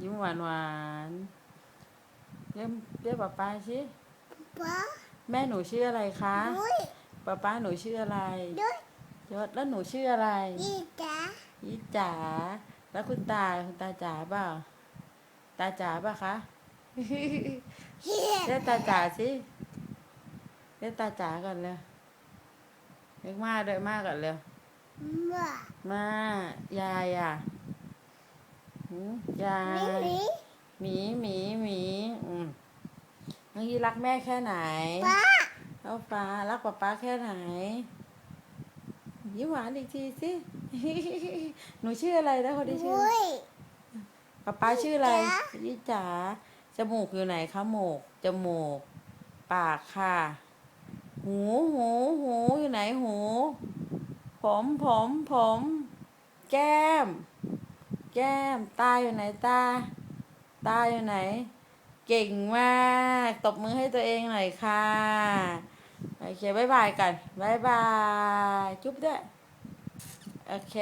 ยิ้มหวานหวานๆเรียกเรียกป๊าป๊าสิป๊าแม่หนูชื่ออะไรคะดุยป๊าป๊าหนูชื่ออะไรดุยยศแล้วหนูชื่ออะไรอีจ๋ายี่จ๋าแล้วคุณตาคุณตาจ๋าเปล่าตาจ๋าป่ะคะเฮียเรียกตาจ๋าสิเรียกตาจ๋าก่อนเลยเรียกมาด้วยมาก่อนเลยมามายายอะหืม ยาหมียหมีหมีหมีหมีอืมน้องยีรักแม่แค่ไหนป๊าเอาฟ้ารักป๊าป๊าแค่ไหนยิ้มหวานอีกทีสิ หนูชื่ออะไรนะคนที่ชื่อดุยป๊าป๊าชื่ออะไรจ๋ายี่จ๋าจมูกอยู่ไหนคะหมูกจมูก ปากค่ะ หูหูหูอยู่ไหนหู ผมผมผม แก้ม แก้ม ตาอยู่ไหนตา ตาอยู่ไหน เก่งมาก ตบมือให้ตัวเองหน่อยค่ะ โอเคบายบายกันบายบาย จุ๊บด้วย โอเค